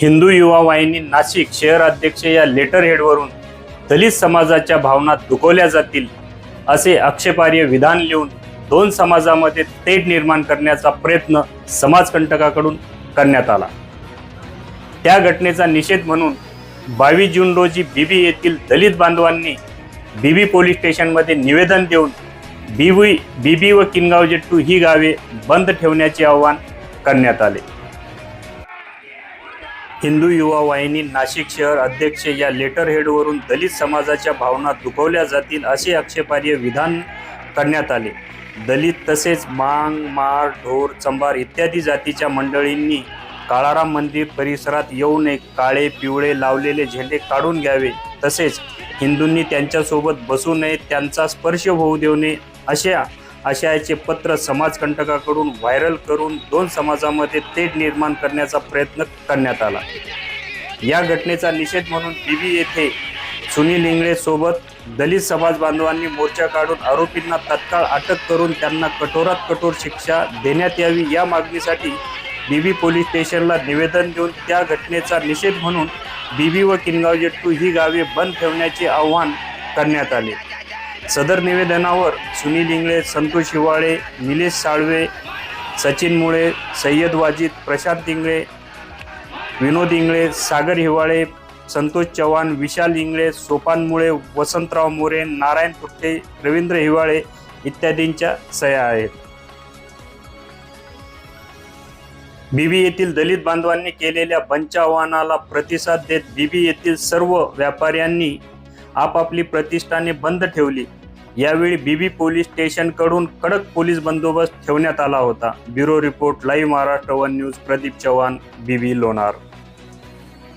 हिंदू युवा वाहिनी नाशिक शहर अध्यक्ष या लेटर हेडवरून दलित समाजाच्या भावना दुखवल्या जातील असे आक्षेपार्ह विधान लिहून दोन समाजामध्ये तेढ निर्माण करण्याचा प्रयत्न समाजकंटकाकडून करण्यात आला. त्या घटनेचा निषेध म्हणून बावीस जून रोजी बीबी येथील दलित बांधवांनी बीबी पोलीस स्टेशनमध्ये निवेदन देऊन बीबी बीबी व किनगाव जेट्टू ही गावे बंद ठेवण्याचे आवाहन करण्यात आले. हिंदू युवा वाहिनी नाशिक शहर अध्यक्ष या लेटर हेडवरून दलित समाजाच्या भावना दुखवल्या जातील असे आक्षेपार्ह विधान करण्यात आले. दलित तसेच मांग मार ढोर चंबार इत्यादी जातीच्या मंडळींनी काळाराम मंदिर परिसरात येऊ नये काळे पिवळे लावलेले झेंडे काढून घ्यावे. तसेच हिंदूंनी त्यांच्यासोबत बसू नये त्यांचा स्पर्श होऊ देऊ नये अशा आशयाचे पत्र समाजकंटकाकडून व्हायरल करून दोन समाजामध्ये तेढ निर्माण करण्याचा प्रयत्न करण्यात आला. या घटनेचा निषेध म्हणून बीबी येथे सुनील इंगळेसोबत दलित समाज बांधवांनी मोर्चा काढून आरोपींना तत्काळ अटक करून त्यांना कठोरात कठोर शिक्षा देण्यात यावी या मागणीसाठी बीबी पोलीस स्टेशनला निवेदन देऊन त्या घटनेचा निषेध म्हणून बीबी व किनगाव जेट्टू ही गावे बंद ठेवण्याचे आवाहन करण्यात आले. सदर निवेदनावर सुनील इंगळे संतोष हिवाळे निलेश साळवे सचिन मुळे सय्यद वाजिद प्रशांत इंगळे विनोद इंगळे सागर हिवाळे संतोष चव्हाण विशाल इंगळे सोपान मुळे वसंतराव मोरे नारायण पुट्टे रवींद्र हिवाळे इत्यादींच्या सह्या आहेत. बीबी येथील दलित बांधवांनी केलेल्या बंच आव्हानाला प्रतिसाद देत बीबी येथील सर्व व्यापाऱ्यांनी आपापली प्रतिष्ठाने बंद ठेवली. यावेळी बीबी पोलीस स्टेशनकडून कडक पोलीस बंदोबस्त ठेवण्यात आला होता. Bureau report live Maharashtra one news Pradeep Chavan Bibi Lonar.